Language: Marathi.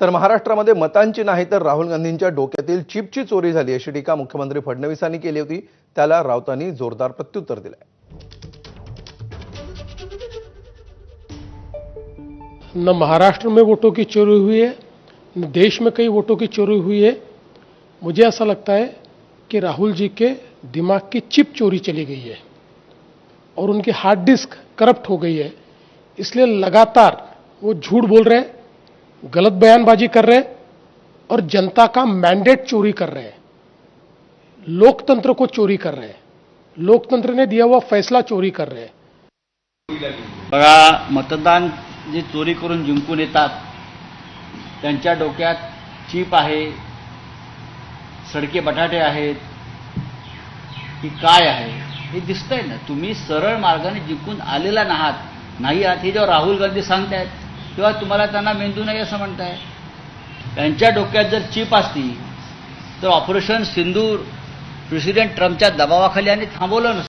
तर महाराष्ट्रामध्ये मतांची नाही तर राहुल गांधी गांधींच्या डोक्यातील चिपची चोरी अशी टीका मुख्यमंत्री फडणवीसांनी केली होती. राऊतांनी जोरदार प्रत्युत्तर दिलंय. न महाराष्ट्र में वोटों की चोरी हुई है, न देश में कई वोटों की चोरी हुई है. मुझे ऐसा लगता है कि राहुल जी के दिमाग की चिप चोरी चली गई है और उनकी हार्ड डिस्क करप्ट हो गई है. इसलिए लगातार वो झूठ बोल रहे हैं गलत बयानबाजी कर रहे हैं और जनता का मैंडेट चोरी कर रहे हैं। लोकतंत्र को चोरी कर रहे हैं। लोकतंत्र ने दिया हुआ फैसला चोरी कर रहे हैं। बघा मतदान जे चोरी करून जिंकून येतात त्यांच्या डोक्यात चीप आहे सडके बटाटे आहेत की काय आहे हे दिसतंय ना? तुम्ही सरळ मार्गाने जिंकून आलेला नाहात. नाही आहात हे जेव्हा राहुल गांधी सांगतायत किंवा तुम्हाला त्यांना मेंदू नाही असं म्हणताय. त्यांच्या डोक्यात जर चीप असती तर ऑपरेशन सिंदूर प्रेसिडेंट ट्रम्पच्या दबावाखाली आणि थांबवलं नसतं.